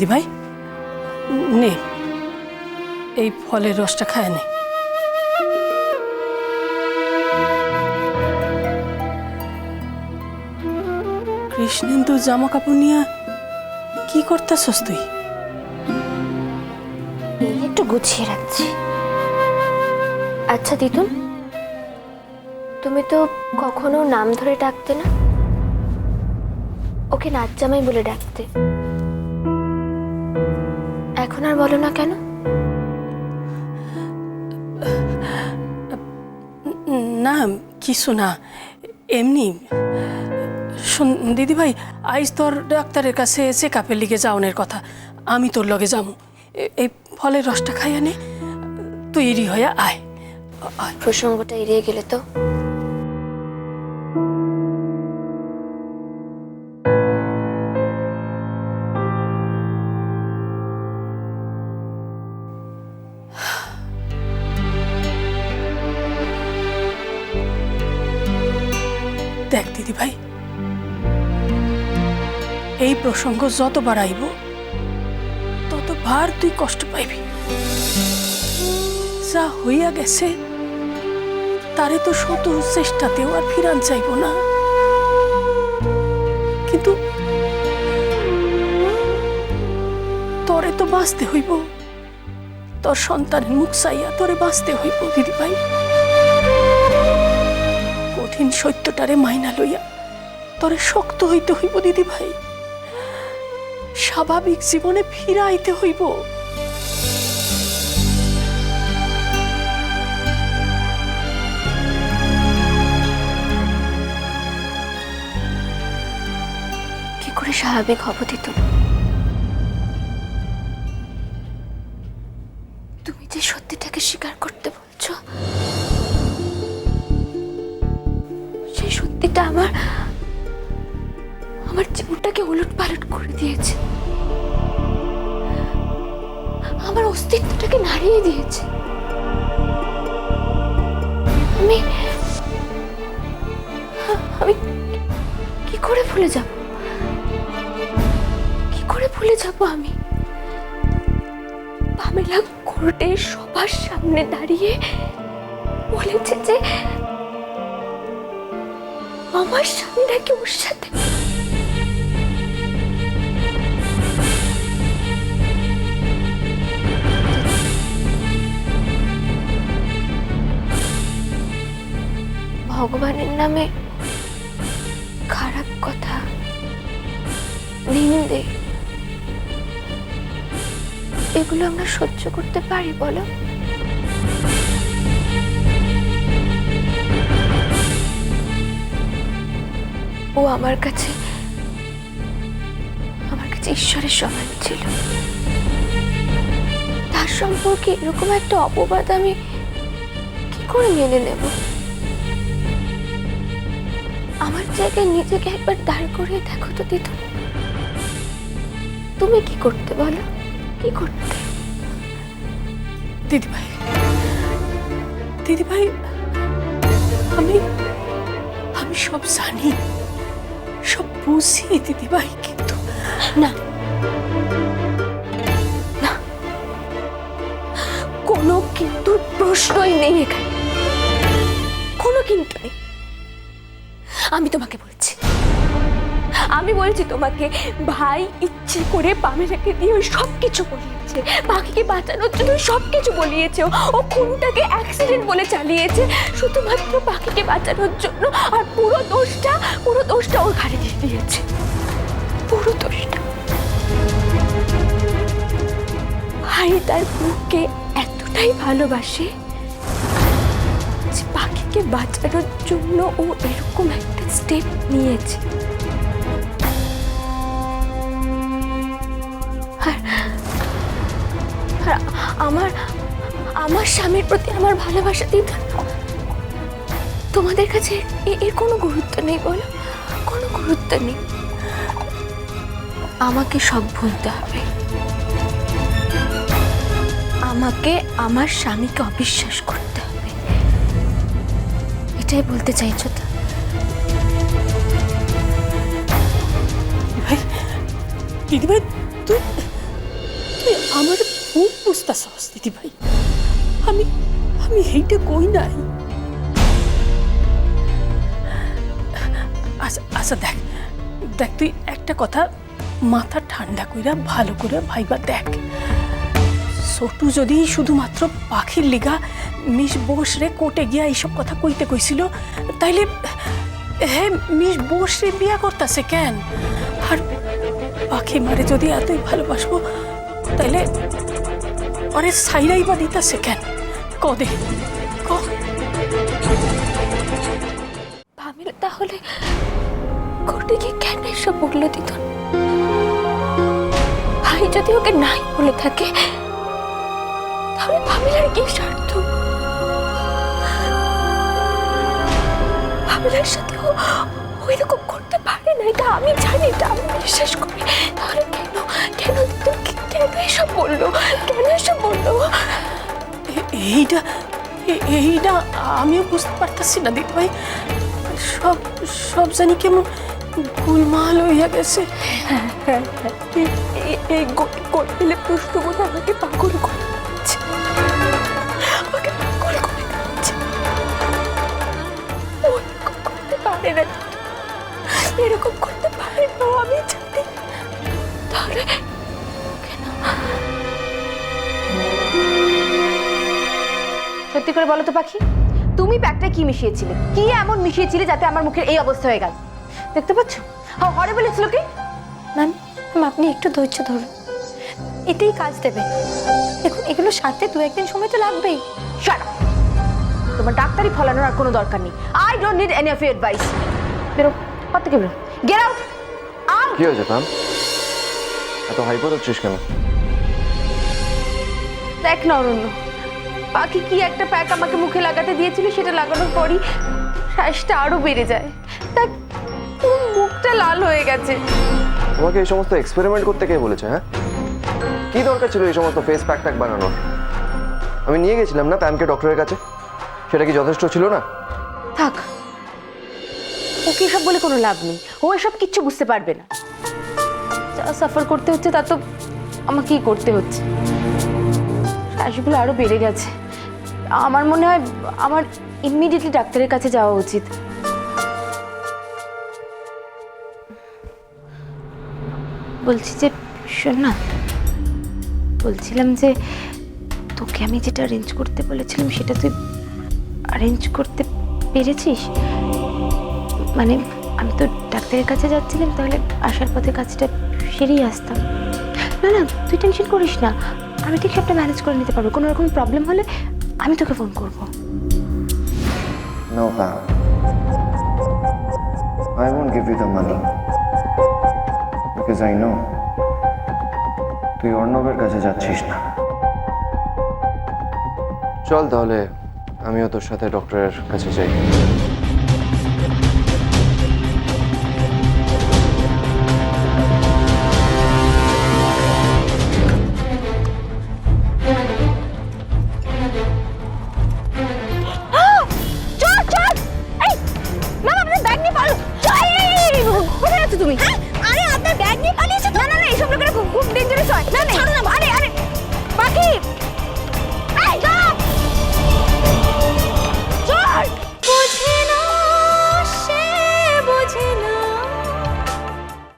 দিদিভাই নে এই ফলের রসটা খায় নে। কৃষ্ণেন্দু জামা কাপড় নিয়ে কি করতেছস তুই? একটু গুছিয়ে রাখছি। আচ্ছা দিদুন, তুমি তো কখনো নাম ধরে ডাকতে না? ওকে নাচ জামাই বলে ডাকতে। এখন আর বলো না কেন? না কিছু না। এমনি। শোন দিদিভাই আইজ তোর ডাক্তারের কাছে চেক আপের লিগে যাওনের কথা। আমি তোর লগে যাব। এই ফলের রসটা খাইয়া নে। তুই এরি হইয়া আয়। আয়। প্রসঙ্গটা এড়িয়ে গেলে তো। দেখ, দিদিভাই। এই প্রসঙ্গ যত বাড়াইব ততবার তুই কষ্ট পাইবি। যা হইয়া গেছে, তারে তো শত চেষ্টাতেও আর ফিরান চাইব না। কিন্তু তরে তো বাঁচতে হইব। তোর সন্তানের মুখ চাইয়া তোরে বাঁচতে হইব, দিদিভাই। কঠিন সত্যটারে মাইনা লইয়া তরে শক্ত হইতে হইব, দিদি ভাই। স্বাভাবিক জীবনে ফিরাইতে হইব। কি করে স্বাভাবিক হব দিদুন তুমি যে সত্যিটাকে স্বীকার সত্যিটা আমার আমার জীবনটাকে উলট পালট করে দিয়েছে। আমার অস্তিত্বটাকে নাড়িয়ে দিয়েছে। আমি আমি কি করে ভুলে যাব? কি করে ভুলে যাব আমি? পামেলা কোর্টে সবার সামনে দাঁড়িয়ে বলেছে যে আমার স্বামী নাকি ওর সাথে? ভগবানের নামে খারাপ কথা নিন্দে। এগুলো আমরা সহ্য করতে পারি, বলো? ও আমার কাছে আমার কাছে ঈশ্বরের সমান ছিল। তার সম্পর্কে এরকম একটা অপবাদ আমি কি করে মেনে নেব? আমার জায়গায় নিজেকে একবার দাঁড় করিয়ে দেখো তো দিদু। তুমি কি করতে বলো? কি করতে? দিদি ভাই দিদি ভাই আমি আমি সব জানি। সব বুঝি দিদি ভাই কিন্তু। না। না। কোনো কিন্তু প্রশ্নই নেই এখানে। কোনো কিন্তু নেই। আমি তোমাকে বলছি। আমি বলছি তোমাকে ভাই ইচ্ছে করে পামেরাকে দিয়ে ওই সব কিছু বলিয়েছে বাকিকে বাঁচানোর জন্য সব কিছু বলিয়েছে। ও। খুনটাকে অ্যাক্সিডেন্ট বলে চালিয়েছে। শুধুমাত্র বাকিকে বাঁচানোর জন্য আর পুরো দোষটা পুরো দোষটা ওর ঘাড়ে দিয়ে দিয়েছে। পুরো দোষটা। ভাই তার বুকে এতটাই ভালোবাসে পাখিকে বাঁচানোর জন্য ও এরকম একটা স্টেপ নিয়েছে। আর- আর আমার আমার স্বামীর প্রতি আমার ভালোবাসা দিত তোমাদের কাছে এর কোনো গুরুত্ব নেই বলো? কোনো গুরুত্ব নেই। আমাকে সব ভুলতে হবে। আমাকে, আমার স্বামীকে অবিশ্বাস করতে হবে। এটাই বলতে চাইছো তো? দিদি ভাই তুই তুই আমার খুব বুঝতেছস দিদি ভাই। আমি আমি এইটা কই নাই? আচ্ছা আচ্ছা দেখ দেখ, তুই একটা কথা মাথা ঠান্ডা কইরা, ভালো করে ভাইবা দেখ। ছোটু যদি শুধুমাত্র পাখির লিগা মিস বোস রে কোটে গিয়া এইসব কথা কইতে কইছিল, তাইলে হ্যাঁ মিস বোস রে বিয়া করতেছে কেন? আর পাখি মারে যদি এতই ভালোবাসবো, তাইলে অরে সাইরাই বা দিতেছে কেন? কদে, ক। ভাবিলে তাহলে গিয়ে কেন এসব বলল দিতন ভাই যদি ওকে নাই বলে থাকে, তাহলে ভাবিলার কি স্বার্থ? ভাবিলার সাথে ও ওই রকম করতে না এটা আমি জানি এটা আমি বিশ্বাস করি। তাহলে কেন কেন কেন এসব বলল? কেন এসব বলল? এইটা এইটা আমিও বুঝতে পারতাছি না দিদি ভাই সব সব জানি কেমন গুলমাল হইয়া গেছে। এই- করলে প্রশ্নগুলো আমাকে পাগল করে দিচ্ছে। আমাকে পাগল করে দিচ্ছে। পারে না এরকম করতে পারে না আমি জানি। তাহলে কেন? সত্যি করে বলো তো পাখি তুমি প্যাকটা কি মিশিয়েছিলে? কি এমন মিশিয়েছিলে যাতে আমার মুখের এই অবস্থা হয়ে গেল? দেখতে পাচ্ছ? How horrible it's looking ma'am ma'am আপনি একটু ধৈর্য ধরুন। এতেই কাজ দেবে। দেখুন এগুলো সারতে দু একদিন সময় তো লাগবেই। শাট তোমার ডাক্তারি ফলানোর আর কোনো দরকার নেই। I don't need any of your advice বেরো। কত থেকে বেরো গেট আউট আউট কি হয়েছে প্যাম এত হাইপার হচ্ছিস কেন? দেখ না অরণ্য। পাখি কি একটা প্যাক আমাকে মুখে লাগাতে দিয়েছিল সেটা লাগানোর পরই শ্বাসটা আরও বেড়ে যায়। দেখ পুরো মুখটা লাল হয়ে গেছে। তোমাকে এই সমস্ত এক্সপেরিমেন্ট করতে কে বলেছে হ্যাঁ? কি দরকার ছিল এই সমস্ত ফেস প্যাক ট্যাক বানানোর? আমি নিয়ে গেছিলাম না প্যামকে ডক্টরের কাছে? সেটা কি যথেষ্ট ছিল না? থাক ওকে এসব বলে কোনো লাভ নেই। ও এসব কিচ্ছু বুঝতে পারবে না। যা সাফার করতে হচ্ছে, তা তো আমাকেই করতে হচ্ছে। শ্বাসগুলো আরও বেড়ে গেছে। আমার মনে হয় আমার ইমিডিয়েটলি ডাক্তারের কাছে যাওয়া উচিত। বলছি যে, শোন না, বলছিলাম যে তোকে আমি যেটা অ্যারেঞ্জ করতে বলেছিলাম, সেটা তুই অ্যারেঞ্জ করতে পেরেছিস? মানে আমি তো ডাক্তারের কাছে যাচ্ছিলাম তাহলে আসার পথে কাজটা সেরেই আসতাম। না না তুই টেনশন করিস না। আমি ঠিক সবটা ম্যানেজ করে নিতে পারব। কোনো রকম প্রবলেম হলে আমি তোকে ফোন করব। No Pam I won't give you the money because I know তুই অর্ণবের কাছে যাচ্ছিস না। চল তাহলে আমিও তোর সাথে ডক্টরের কাছে যাই। চল